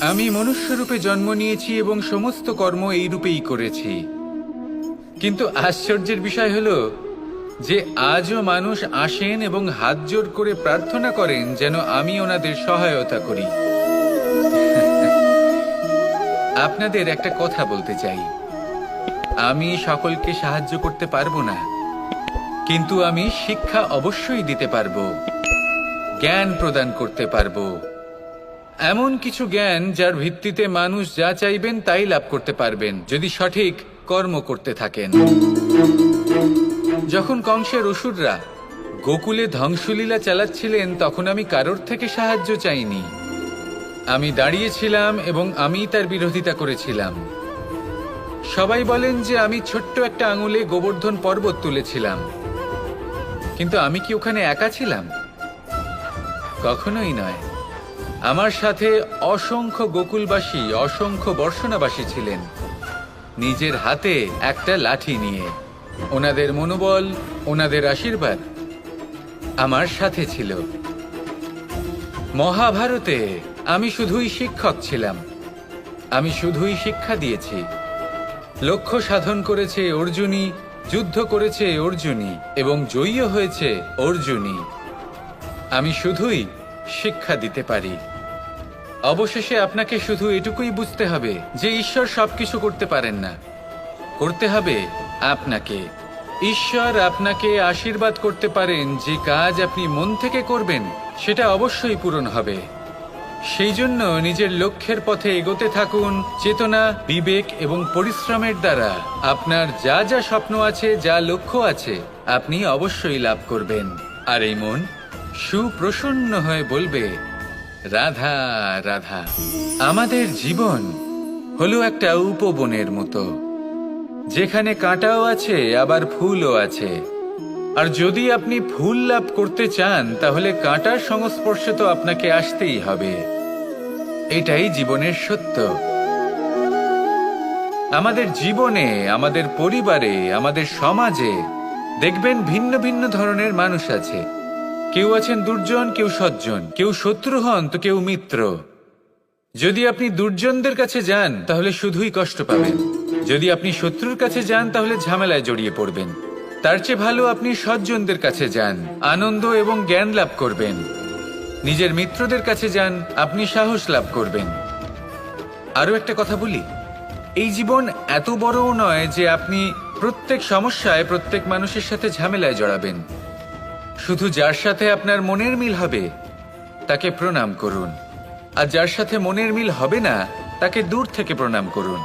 আমি মনুষ্যরূপে জন্ম নিয়েছি এবং সমস্ত কর্ম এই রূপেই করেছি। কিন্তু আশ্চর্যের বিষয় হলো যে আজও মানুষ আসেন এবং হাত জোড় করে প্রার্থনা করেন যেন আমি ওনাদের সহায়তা করি। আপনাদের একটা কথা বলতে চাই। আমি সকলকে সাহায্য করতে পারব না, কিন্তু আমি শিক্ষা অবশ্যই দিতে পারব, জ্ঞান প্রদান করতে পারব। এমন কিছু জ্ঞান যার ভিত্তিতে মানুষ যা চাইবেন তাই লাভ করতে পারবেন, যদি সঠিক কর্ম করতে থাকেন। যখন কংসের অসুররা গোকুলে ধ্বংসলীলা চালাচ্ছিলেন, তখন আমি কারোর থেকে সাহায্য চাইনি। আমি দাঁড়িয়েছিলাম এবং আমি তার বিরোধিতা করেছিলাম। সবাই বলেন যে আমি ছোট্ট একটা আঙুলে গোবর্ধন পর্বত তুলেছিলাম। কিন্তু আমি কি ওখানে একা ছিলাম? কখনোই নয়। আমার সাথে অসংখ্য গোকুলবাসী, অসংখ্য বর্ষণাবাসী ছিলেন। নিজের হাতে একটা লাঠি নিয়ে। ওনাদের মনোবল, ওনাদের আশীর্বাদ আমার সাথে ছিল। মহাভারতে আমি শুধুই শিক্ষক ছিলাম। আমি শুধুই শিক্ষা দিয়েছি। লক্ষ্য সাধন করেছে অর্জুনী যুদ্ধ করেছে অর্জুনী এবং জয়ীও হয়েছে অর্জুনী আমি শুধুই শিক্ষা দিতে পারি। অবশেষে আপনাকে শুধু এটুকুই বুঝতে হবে যে ঈশ্বর সবকিছু করতে পারেন না। করতে হবে আপনাকে। ঈশ্বর আপনাকে আশীর্বাদ করতে পারেন যে কাজ আপনি মন থেকে করবেন, সেটা অবশ্যই পূরণ হবে। সেই জন্য নিজের লক্ষ্যের পথে এগোতে থাকুন, চেতনা, বিবেক এবং পরিশ্রমের দ্বারা। আপনার যা যা স্বপ্ন আছে, যা লক্ষ্য আছে, আপনি অবশ্যই লাভ করবেন। আর এই মন সুপ্রসন্ন হয়ে বলবে রাধা রাধা। আমাদের জীবন হলো একটা উপবনের মতো। যেখানে কাঁটাও আছে, আবার ফুলও আছে। আর যদি আপনি ফুল লাভ করতে চান, তাহলে কাঁটার সংস্পর্শে তো আপনাকে আসতেই হবে। এটাই জীবনের সত্য। আমাদের জীবনে, আমাদের পরিবারে, আমাদের সমাজে দেখবেন ভিন্ন ভিন্ন ধরনের মানুষ আছে। কেউ আছেন দুর্জন, কেউ সজ্জন। কেউ শত্রু হন তো কেউ মিত্র। যদি আপনি দুর্জনদের কাছে যান, তাহলে শুধুই কষ্ট পাবেন। যদি আপনি শত্রুর কাছে যান, তাহলে ঝামেলায় জড়িয়ে পড়বেন। তার চেয়ে ভালো আপনি সজ্জনদের কাছে যান, আনন্দ এবং জ্ঞান লাভ করবেন। নিজের মিত্রদের কাছে যান, আপনি সাহস লাভ করবেন। আরও একটা কথা বলি। এই জীবন এত বড়ও নয় যে আপনি প্রত্যেক সমস্যায় প্রত্যেক মানুষের সাথে ঝামেলায় জড়াবেন। শুধু যার সাথে আপনার মনের মিল হবে, তাকে প্রণাম করুন। আর যার সাথে মনের মিল হবে না, তাকে দূর থেকে প্রণাম করুন।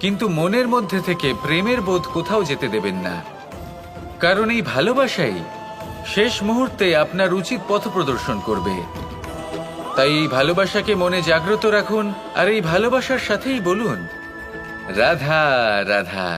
কিন্তু মনের মধ্যে থেকে প্রেমের বোধ কোথাও যেতে দেবেন না। কারণ এই ভালোবাসাই শেষ মুহূর্তে আপনার উচিত পথ প্রদর্শন করবে। তাই এই ভালোবাসাকে মনে জাগ্রত রাখুন, আর এই ভালোবাসার সাথেই বলুন, রাধা রাধা।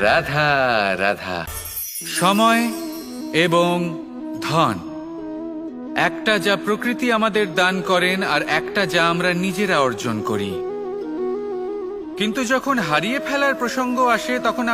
রাধা রাধা। সময় এবং ধন। একটা যা প্রকৃতি আমাদের দান করেন আর একটা যা আমরা নিজেরা অর্জন করি। কিন্তু যখন হারিয়ে ফেলার প্রসঙ্গ আসে, তখন